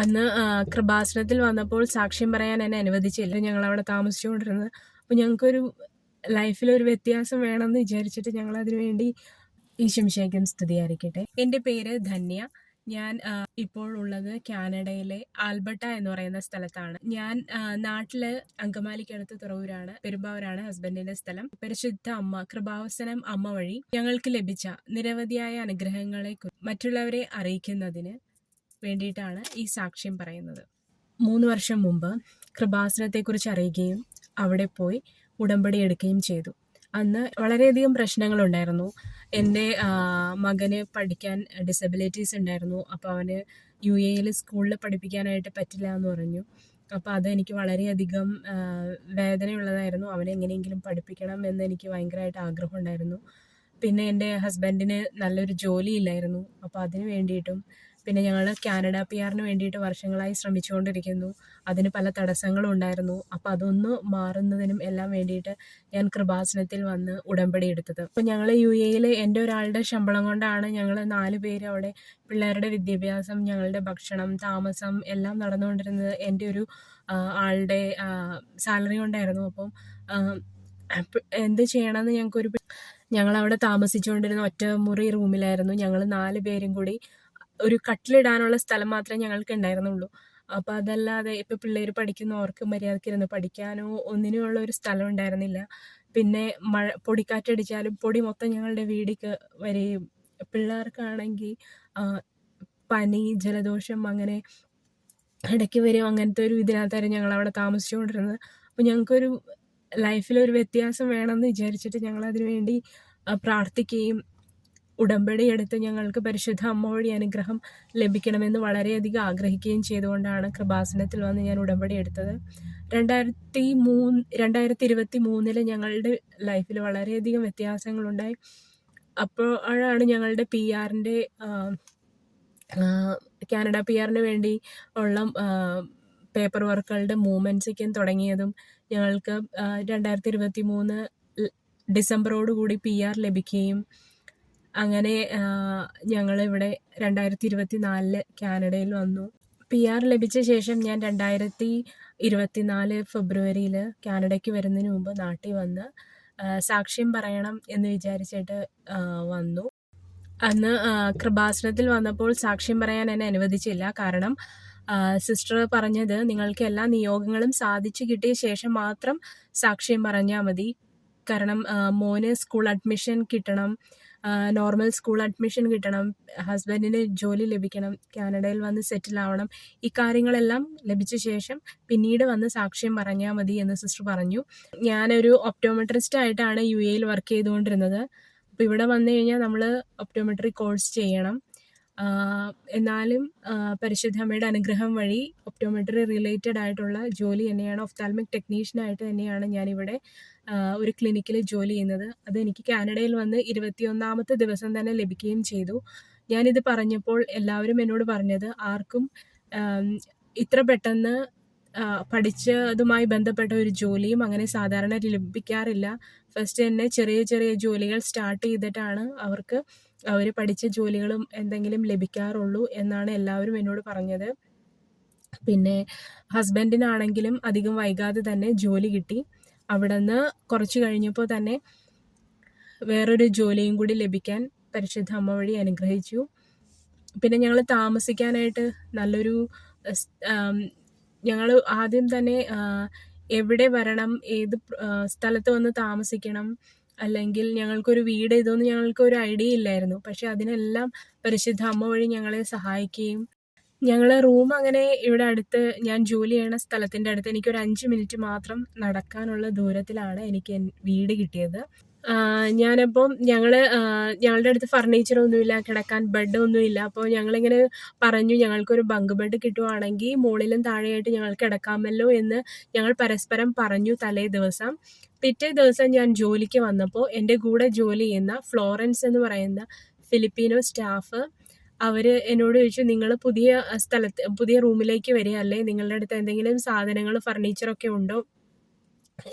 അന്ന് കൃപാസനത്തിൽ വന്നപ്പോൾ സാക്ഷ്യം പറയാൻ എന്നെ അനുവദിച്ചില്ല. ഞങ്ങൾ അവിടെ താമസിച്ചുകൊണ്ടിരുന്നത്. അപ്പോൾ ഞങ്ങൾക്കൊരു ലൈഫിലൊരു വ്യത്യാസം വേണമെന്ന് വിചാരിച്ചിട്ട് ഞങ്ങൾ അതിനു വേണ്ടി ഈശംശേഖം സ്തുതിയായിരിക്കട്ടെ എന്റെ പേര് ധന്യ. ഞാൻ ഇപ്പോൾ ഉള്ളത് കാനഡയിലെ ആൽബർട്ട എന്ന് പറയുന്ന സ്ഥലത്താണ്. ഞാൻ നാട്ടിൽ അങ്കമാലിക്കടുത്ത് തുറവൂരാണ്. പെരുമ്പാവൂരാണ് ഹസ്ബൻഡിന്റെ സ്ഥലം. പരിശുദ്ധ അമ്മ കൃപാവസനം അമ്മ വഴി ഞങ്ങൾക്ക് ലഭിച്ച നിരവധിയായ അനുഗ്രഹങ്ങളെ മറ്റുള്ളവരെ അറിയിക്കുന്നതിന് വേണ്ടിയിട്ടാണ് ഈ സാക്ഷ്യം പറയുന്നത്. മൂന്ന് വർഷം മുമ്പ് കൃപാസനത്തെക്കുറിച്ച് അറിയുകയും അവിടെ പോയി ഉടമ്പടി എടുക്കുകയും ചെയ്തു. അന്ന് വളരെയധികം പ്രശ്നങ്ങളുണ്ടായിരുന്നു. എന്റെ മകന് പഠിക്കാൻ ഡിസബിലിറ്റീസ് ഉണ്ടായിരുന്നു. അപ്പോൾ അവന് യു എയിൽ സ്കൂളിൽ പഠിപ്പിക്കാനായിട്ട് പറ്റില്ല എന്ന് പറഞ്ഞു. അപ്പോൾ അത് എനിക്ക് വളരെയധികം വേദനയുള്ളതായിരുന്നു. അവനെ എങ്ങനെയെങ്കിലും പഠിപ്പിക്കണം എന്ന് എനിക്ക് ഭയങ്കരമായിട്ട് ആഗ്രഹമുണ്ടായിരുന്നു. പിന്നെ എന്റെ ഹസ്ബൻഡിന് നല്ലൊരു ജോലി ഇല്ലായിരുന്നു. അപ്പോൾ അതിന് വേണ്ടിയിട്ടും പിന്നെ ഞങ്ങൾ കാനഡ പി ആറിന് വേണ്ടിയിട്ട് വർഷങ്ങളായി ശ്രമിച്ചുകൊണ്ടിരിക്കുന്നു. അതിന് പല തടസ്സങ്ങളും ഉണ്ടായിരുന്നു. അപ്പോൾ അതൊന്ന് മാറുന്നതിനും എല്ലാം വേണ്ടിയിട്ട് ഞാൻ കൃപാസനത്തിൽ വന്ന് ഉടമ്പടി എടുത്തത്. അപ്പോൾ ഞങ്ങൾ യു എയിൽ എന്റെ ഒരാളുടെ ശമ്പളം കൊണ്ടാണ് ഞങ്ങൾ നാല് പേര് അവിടെ പിള്ളേരുടെ വിദ്യാഭ്യാസം ഞങ്ങളുടെ ഭക്ഷണം താമസം എല്ലാം നടന്നുകൊണ്ടിരുന്നത് എന്റെ ഒരു ആളുടെ സാലറി കൊണ്ടായിരുന്നു. അപ്പം എന്ത് ചെയ്യണമെന്ന് ഞങ്ങൾക്കൊരു ഞങ്ങൾ ഞങ്ങളവിടെ താമസിച്ചുകൊണ്ടിരുന്ന ഒറ്റ മുറി റൂമിലായിരുന്നു. ഞങ്ങൾ നാല് പേരും കൂടി ഒരു കട്ടിലിടാനുള്ള സ്ഥലം മാത്രമേ ഞങ്ങൾക്ക് ഉണ്ടായിരുന്നുള്ളൂ. അപ്പോൾ അതല്ലാതെ ഇപ്പോൾ പിള്ളേർ പഠിക്കുന്നവർക്ക് മര്യാദയ്ക്ക് ഇരുന്ന് പഠിക്കാനോ ഒന്നിനുമുള്ള ഒരു സ്ഥലം ഉണ്ടായിരുന്നില്ല. പിന്നെ മഴ പൊടിക്കാറ്റടിച്ചാലും പൊടി മൊത്തം ഞങ്ങളുടെ വീടിക്ക് വരെയും. പിള്ളേർക്കാണെങ്കിൽ പനി ജലദോഷം അങ്ങനെ ഇടയ്ക്ക് വരും അങ്ങനത്തെ ഒരു ഇതിനകത്തായിരുന്നു ഞങ്ങൾ അവിടെ താമസിച്ചുകൊണ്ടിരുന്നത്. അപ്പോൾ ഞങ്ങൾക്കൊരു ലൈഫിലൊരു വ്യത്യാസം വേണമെന്ന് വിചാരിച്ചിട്ട് ഞങ്ങൾ അതിനുവേണ്ടി പ്രാർത്ഥിക്കുകയും ഉടമ്പടി എടുത്ത് ഞങ്ങൾക്ക് പരിശുദ്ധ അമ്മ വഴി അനുഗ്രഹം ലഭിക്കണമെന്ന് വളരെയധികം ആഗ്രഹിക്കുകയും ചെയ്തുകൊണ്ടാണ് കൃപാസനത്തിൽ വന്ന് ഞാൻ ഉടമ്പടി എടുത്തത്. രണ്ടായിരത്തി മൂന്ന് രണ്ടായിരത്തി ഇരുപത്തി മൂന്നിൽ ഞങ്ങളുടെ ലൈഫിൽ വളരെയധികം വ്യത്യാസങ്ങളുണ്ടായി. അപ്പോഴാണ് ഞങ്ങളുടെ പി ആറിന്റെ കാനഡ പി ആറിന് വേണ്ടി ഉള്ള പേപ്പർ വർക്കുകളുടെ മൂവ്മെന്റ്സൊക്കെ തുടങ്ങിയതും ഞങ്ങൾക്ക് രണ്ടായിരത്തി ഇരുപത്തി മൂന്ന് ഡിസംബറോടുകൂടി പി ആർ ലഭിക്കുകയും അങ്ങനെ ഞങ്ങളിവിടെ രണ്ടായിരത്തി ഇരുപത്തി നാലിൽ കാനഡയിൽ വന്നു. പി ആർ ലഭിച്ച ശേഷം ഞാൻ രണ്ടായിരത്തി ഇരുപത്തി നാല് ഫെബ്രുവരിയിൽ കാനഡയ്ക്ക് വരുന്നതിന് മുമ്പ് നാട്ടിൽ വന്ന് സാക്ഷ്യം പറയണം എന്ന് വിചാരിച്ചിട്ട് വന്നു. അന്ന് കൃപാസനത്തിൽ വന്നപ്പോൾ സാക്ഷ്യം പറയാൻ എന്നെ അനുവദിച്ചില്ല. കാരണം സിസ്റ്റർ പറഞ്ഞത് നിങ്ങൾക്ക് എല്ലാ നിയോഗങ്ങളും സാധിച്ചു കിട്ടിയ ശേഷം മാത്രം സാക്ഷ്യം പറഞ്ഞാൽ മതി. കാരണം മോന് സ്കൂൾ അഡ്മിഷൻ കിട്ടണം. നോർമൽ സ്കൂൾ അഡ്മിഷൻ കിട്ടണം ഹസ്ബൻഡിന് ജോലി ലഭിക്കണം കാനഡയിൽ വന്ന് സെറ്റിൽ ആവണം ഇക്കാര്യങ്ങളെല്ലാം കാര്യങ്ങളെല്ലാം ലഭിച്ച ശേഷം പിന്നീട് വന്ന് സാക്ഷ്യം പറഞ്ഞാൽ മതി എന്ന് സിസ്റ്റർ പറഞ്ഞു. ഞാനൊരു ഒപ്റ്റോമെട്രിസ്റ്റ് ആയിട്ടാണ് യു എയിൽ വർക്ക് ചെയ്തുകൊണ്ടിരുന്നത്. അപ്പോൾ ഇവിടെ വന്നു കഴിഞ്ഞാൽ നമ്മൾ ഒപ്റ്റോമെട്രി കോഴ്സ് ചെയ്യണം. എന്നാലും പരിശുദ്ധ അമ്മയുടെ അനുഗ്രഹം വഴി ഒപ്റ്റോമെട്രി റിലേറ്റഡ് ആയിട്ടുള്ള ജോലി തന്നെയാണ് ഒഫ്താൽമിക് ടെക്നീഷ്യനായിട്ട് തന്നെയാണ് ഞാനിവിടെ ഒരു ക്ലിനിക്കിൽ ജോലി ചെയ്യുന്നത്. അത് എനിക്ക് കാനഡയിൽ വന്ന് ഇരുപത്തിയൊന്നാമത്തെ ദിവസം തന്നെ ലഭിക്കുകയും ചെയ്തു. ഞാനിത് പറഞ്ഞപ്പോൾ എല്ലാവരും എന്നോട് പറഞ്ഞത് ആർക്കും ഇത്ര പെട്ടെന്ന് പഠിച്ചതുമായി ബന്ധപ്പെട്ട ഒരു ജോലിയും അങ്ങനെ സാധാരണ ലഭിക്കാറില്ല. ഫസ്റ്റ് തന്നെ ചെറിയ ചെറിയ ജോലികൾ സ്റ്റാർട്ട് ചെയ്തിട്ടാണ് അവർക്ക് അവർ പഠിച്ച ജോലികളും എന്തെങ്കിലും ലഭിക്കാറുള്ളൂ എന്നാണ് എല്ലാവരും എന്നോട് പറഞ്ഞത്. പിന്നെ ഹസ്ബൻഡിനാണെങ്കിലും അധികം വൈകാതെ തന്നെ ജോലി കിട്ടി. അവിടെ നിന്ന് കുറച്ച് കഴിഞ്ഞപ്പോൾ തന്നെ വേറൊരു ജോലിയും കൂടി ലഭിക്കാൻ പരിശുദ്ധ അമ്മ വഴി അനുഗ്രഹിച്ചു. പിന്നെ ഞങ്ങൾ താമസിക്കാനായിട്ട് നല്ലൊരു ഞങ്ങൾ ആദ്യം തന്നെ എവിടെ വരണം ഏത് സ്ഥലത്ത് വന്ന് താമസിക്കണം അല്ലെങ്കിൽ ഞങ്ങൾക്കൊരു വീട് ഇതൊന്നും ഞങ്ങൾക്ക് ഒരു ഐഡിയ ഇല്ലായിരുന്നു. പക്ഷെ അതിനെല്ലാം പരിശുദ്ധ അമ്മ വഴി ഞങ്ങളെ സഹായിക്കുകയും ഞങ്ങൾ റൂം അങ്ങനെ ഇവിടെ അടുത്ത് ഞാൻ ജോലി ചെയ്യണ സ്ഥലത്തിന്റെ അടുത്ത് എനിക്കൊരു അഞ്ച് മിനിറ്റ് മാത്രം നടക്കാനുള്ള ദൂരത്തിലാണ് എനിക്ക് വീട് കിട്ടിയത്. ഞാനപ്പം ഞങ്ങൾ ഞങ്ങളുടെ അടുത്ത് ഫർണിച്ചർ ഒന്നുമില്ല കിടക്കാൻ ബെഡ് ഒന്നുമില്ല. അപ്പോൾ ഞങ്ങളിങ്ങനെ പറഞ്ഞു ഞങ്ങൾക്കൊരു ബങ്ക് ബെഡ് കിട്ടുവാണെങ്കിൽ മുകളിലും താഴെയായിട്ട് ഞങ്ങൾക്ക് കിടക്കാമല്ലോ എന്ന് ഞങ്ങൾ പരസ്പരം പറഞ്ഞു തലേ ദിവസം. പിറ്റേ ദിവസം ഞാൻ ജോലിക്ക് വന്നപ്പോൾ എന്റെ കൂടെ ജോലി ചെയ്യുന്ന ഫ്ലോറൻസ് എന്ന് പറയുന്ന ഫിലിപ്പീനോ സ്റ്റാഫ് അവർ എന്നോട് ചോദിച്ചു നിങ്ങൾ പുതിയ സ്ഥലത്ത് പുതിയ റൂമിലേക്ക് വരികയല്ലേ നിങ്ങളുടെ അടുത്ത് എന്തെങ്കിലും സാധനങ്ങൾ ഫർണിച്ചറൊക്കെ ഉണ്ടോ?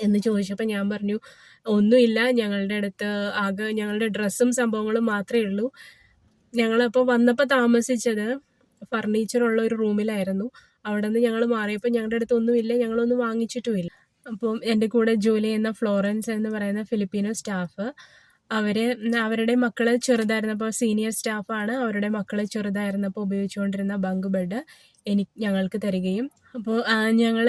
എന്ന് ചോദിച്ചപ്പോൾ ഞാൻ പറഞ്ഞു ഒന്നുമില്ല. ഞങ്ങളുടെ അടുത്ത് ആകെ ഞങ്ങളുടെ ഡ്രസ്സും സംഭവങ്ങളും മാത്രമേ ഉള്ളൂ. ഞങ്ങളപ്പോൾ വന്നപ്പോൾ താമസിച്ചത് ഫർണിച്ചറുള്ള ഒരു റൂമിലായിരുന്നു. അവിടെ നിന്ന് ഞങ്ങൾ മാറിയപ്പോൾ ഞങ്ങളുടെ അടുത്ത് ഒന്നുമില്ല. ഞങ്ങളൊന്നും വാങ്ങിച്ചിട്ടുമില്ല. അപ്പം എന്റെ കൂടെ ജോലി ചെയ്യുന്ന ഫ്ലോറൻസ് എന്ന് പറയുന്ന ഫിലിപ്പീനോ സ്റ്റാഫ് അവർ അവരുടെ മക്കൾ ചെറുതായിരുന്നപ്പോൾ സീനിയർ സ്റ്റാഫാണ് അവരുടെ മക്കൾ ചെറുതായിരുന്നപ്പോൾ ഉപയോഗിച്ചുകൊണ്ടിരുന്ന ബങ്ക് ബെഡ് എനിക്ക് ഞങ്ങൾക്ക് തരികയും. അപ്പോൾ ഞങ്ങൾ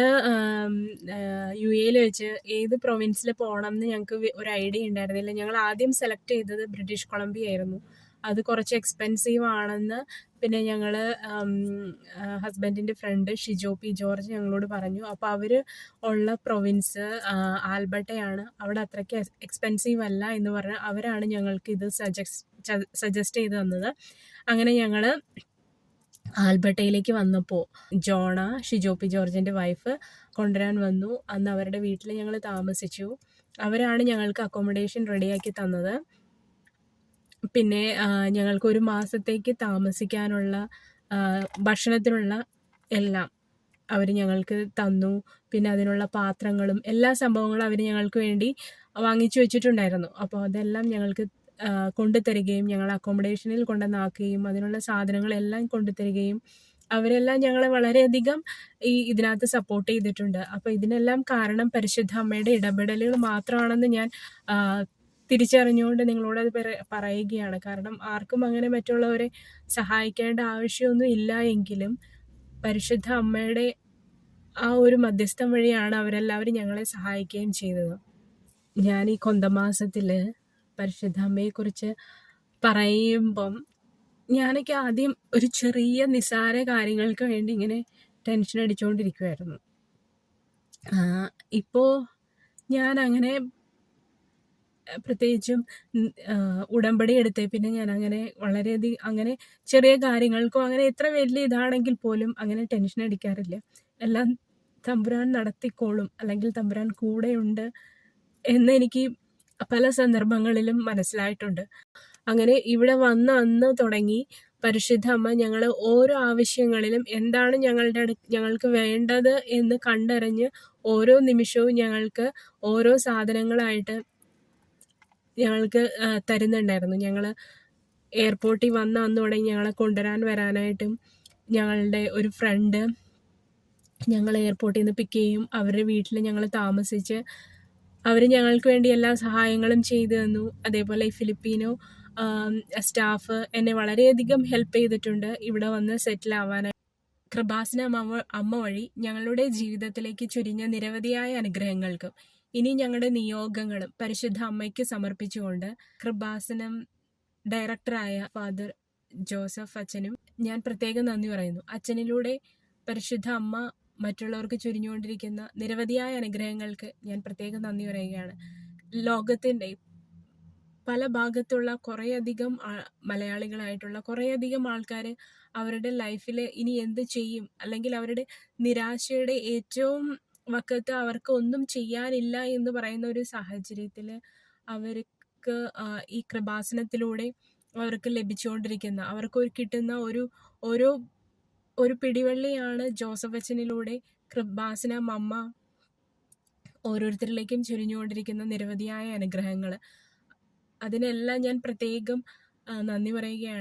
യു എയിൽ വെച്ച് ഏത് പ്രൊവിൻസിൽ പോകണം എന്ന് ഞങ്ങൾക്ക് ഒരു ഐഡിയ ഉണ്ടായിരുന്നില്ല. ഞങ്ങൾ ആദ്യം സെലക്ട് ചെയ്തത് ബ്രിട്ടീഷ് കൊളംബിയ ആയിരുന്നു. അത് കുറച്ച് എക്സ്പെൻസീവ് ആണെന്ന് പിന്നെ ഞങ്ങൾ ഹസ്ബൻഡിന്റെ ഫ്രണ്ട് ഷിജോ പി ജോർജ് ഞങ്ങളോട് പറഞ്ഞു. അപ്പോൾ അവർ ഉള്ള പ്രൊവിൻസ് ആൽബർട്ടയാണ്. അവിടെ അത്രയ്ക്ക് എക്സ്പെൻസീവ് അല്ല എന്ന് പറഞ്ഞ് അവരാണ് ഞങ്ങൾക്ക് ഇത് സജസ്റ്റ് സജസ്റ്റ് ചെയ്ത് തന്നത്. അങ്ങനെ ഞങ്ങൾ ആൽബർട്ടയിലേക്ക് വന്നപ്പോൾ ജോണ ഷിജോ പി ജോർജിന്റെ വൈഫ് കൊണ്ടുവരാൻ വന്നു. അന്ന് അവരുടെ വീട്ടിൽ ഞങ്ങൾ താമസിച്ചു. അവരാണ് ഞങ്ങൾക്ക് അക്കോമഡേഷൻ റെഡിയാക്കി തന്നത്. പിന്നെ ഞങ്ങൾക്ക് ഒരു മാസത്തേക്ക് താമസിക്കാനുള്ള ഭക്ഷണത്തിനുള്ള എല്ലാം അവർ ഞങ്ങൾക്ക് തന്നു. പിന്നെ അതിനുള്ള പാത്രങ്ങളും എല്ലാ സംഭവങ്ങളും അവർ ഞങ്ങൾക്ക് വേണ്ടി വാങ്ങിച്ചു വെച്ചിട്ടുണ്ടായിരുന്നു. അപ്പോൾ അതെല്ലാം ഞങ്ങൾക്ക് കൊണ്ടുതരികയും ഞങ്ങൾ അക്കോമഡേഷനിൽ കൊണ്ടുവന്നാക്കുകയും അതിനുള്ള സാധനങ്ങളെല്ലാം കൊണ്ടുതരികയും അവരെല്ലാം ഞങ്ങളെ വളരെയധികം ഈ ഇതിനകത്ത് സപ്പോർട്ട് ചെയ്തിട്ടുണ്ട്. അപ്പോൾ ഇതിനെല്ലാം കാരണം പരിശുദ്ധ അമ്മയുടെ ഇടപെടലുകൾ മാത്രമാണെന്ന് ഞാൻ തിരിച്ചറിഞ്ഞുകൊണ്ട് നിങ്ങളോട് അത് പറയുകയാണ്. കാരണം ആർക്കും അങ്ങനെ മറ്റുള്ളവരെ സഹായിക്കേണ്ട ആവശ്യമൊന്നും ഇല്ല എങ്കിലും പരിശുദ്ധ അമ്മയുടെ ആ ഒരു മധ്യസ്ഥം വഴിയാണ് അവരെല്ലാവരും ഞങ്ങളെ സഹായിക്കുകയും ചെയ്തത്. ഞാൻ ഈ കൊന്തമാസത്തിൽ പരിശുദ്ധ അമ്മയെക്കുറിച്ച് പറയുമ്പം ഞാനൊക്കെ ആദ്യം ഒരു ചെറിയ നിസാര കാര്യങ്ങൾക്ക് വേണ്ടി ഇങ്ങനെ ടെൻഷൻ അടിച്ചുകൊണ്ടിരിക്കുമായിരുന്നു ഇപ്പോൾ ഞാൻ അങ്ങനെ പ്രത്യേകിച്ചും ഉടമ്പടി എടുത്തേ പിന്നെ ഞാൻ അങ്ങനെ വളരെയധികം അങ്ങനെ ചെറിയ കാര്യങ്ങൾക്കോ അങ്ങനെ എത്ര വലിയ ഇതാണെങ്കിൽ പോലും അങ്ങനെ ടെൻഷൻ അടിക്കാറില്ല. എല്ലാം തമ്പുരാൻ നടത്തിക്കോളും അല്ലെങ്കിൽ തമ്പുരാൻ കൂടെയുണ്ട് എന്ന് എനിക്ക് പല സന്ദർഭങ്ങളിലും മനസ്സിലായിട്ടുണ്ട്. അങ്ങനെ ഇവിടെ വന്ന അന്ന് തുടങ്ങി പരിശുദ്ധ അമ്മ ഞങ്ങൾ ഓരോ ആവശ്യങ്ങളിലും എന്താണ് ഞങ്ങളുടെ ഞങ്ങൾക്ക് വേണ്ടത് എന്ന് കണ്ടറിഞ്ഞ് ഓരോ നിമിഷവും ഞങ്ങൾക്ക് ഓരോ സാധനങ്ങളായിട്ട് ഞങ്ങൾക്ക് തരുന്നുണ്ടായിരുന്നു. ഞങ്ങൾ എയർപോർട്ടിൽ വന്ന അന്ന് തുടങ്ങി ഞങ്ങളെ കൊണ്ടുവരാൻ വരാനായിട്ടും ഞങ്ങളുടെ ഒരു ഫ്രണ്ട് ഞങ്ങൾ എയർപോർട്ടിൽ നിന്ന് പിക്ക് ചെയ്യും. അവരുടെ വീട്ടിൽ ഞങ്ങൾ താമസിച്ച് അവർ ഞങ്ങൾക്ക് വേണ്ടി എല്ലാ സഹായങ്ങളും ചെയ്തു തന്നു. അതേപോലെ ഫിലിപ്പീനോ സ്റ്റാഫ് എന്നെ വളരെയധികം ഹെൽപ്പ് ചെയ്തിട്ടുണ്ട്. ഇവിടെ വന്ന് സെറ്റിൽ ആവാനായി. കൃപാസന അമ്മ അമ്മ വഴി ഞങ്ങളുടെ ജീവിതത്തിലേക്ക് ചുരിഞ്ഞ നിരവധിയായ അനുഗ്രഹങ്ങൾക്ക്. ഇനി ഞങ്ങളുടെ നിയോഗങ്ങളും പരിശുദ്ധ അമ്മയ്ക്ക് സമർപ്പിച്ചുകൊണ്ട് കൃപാസനം ഡയറക്ടറായ ഫാദർ ജോസഫ് അച്ഛനും ഞാൻ പ്രത്യേകം നന്ദി പറയുന്നു. അച്ഛനിലൂടെ പരിശുദ്ധ അമ്മ മറ്റുള്ളവർക്ക് ചുരിഞ്ഞുകൊണ്ടിരിക്കുന്ന നിരവധിയായ അനുഗ്രഹങ്ങൾക്ക് ഞാൻ പ്രത്യേകം നന്ദി പറയുകയാണ്. ലോകത്തിന്റെ പല ഭാഗത്തുള്ള കുറേയധികം മലയാളികളായിട്ടുള്ള കുറേയധികം ആൾക്കാർ അവരുടെ ലൈഫിൽ ഇനി എന്ത് ചെയ്യും? അല്ലെങ്കിൽ അവരുടെ നിരാശയുടെ ഏറ്റവും വക്കത്ത് അവർക്ക് ഒന്നും ചെയ്യാനില്ല എന്ന് പറയുന്ന ഒരു സാഹചര്യത്തിൽ അവർക്ക് ഈ കൃപാസനത്തിലൂടെ അവർക്ക് ലഭിച്ചുകൊണ്ടിരിക്കുന്ന അവർക്ക് കിട്ടുന്ന ഒരു ഓരോ ഒരു പിടിവള്ളിയാണ് ജോസഫ് അച്ഛനിലൂടെ കൃപാസന മമ്മ ഓരോരുത്തരിലേക്കും ചൊരിഞ്ഞുകൊണ്ടിരിക്കുന്ന നിരവധിയായ അനുഗ്രഹങ്ങൾ. അതിനെല്ലാം ഞാൻ പ്രത്യേകം നന്ദി പറയുകയാണ്.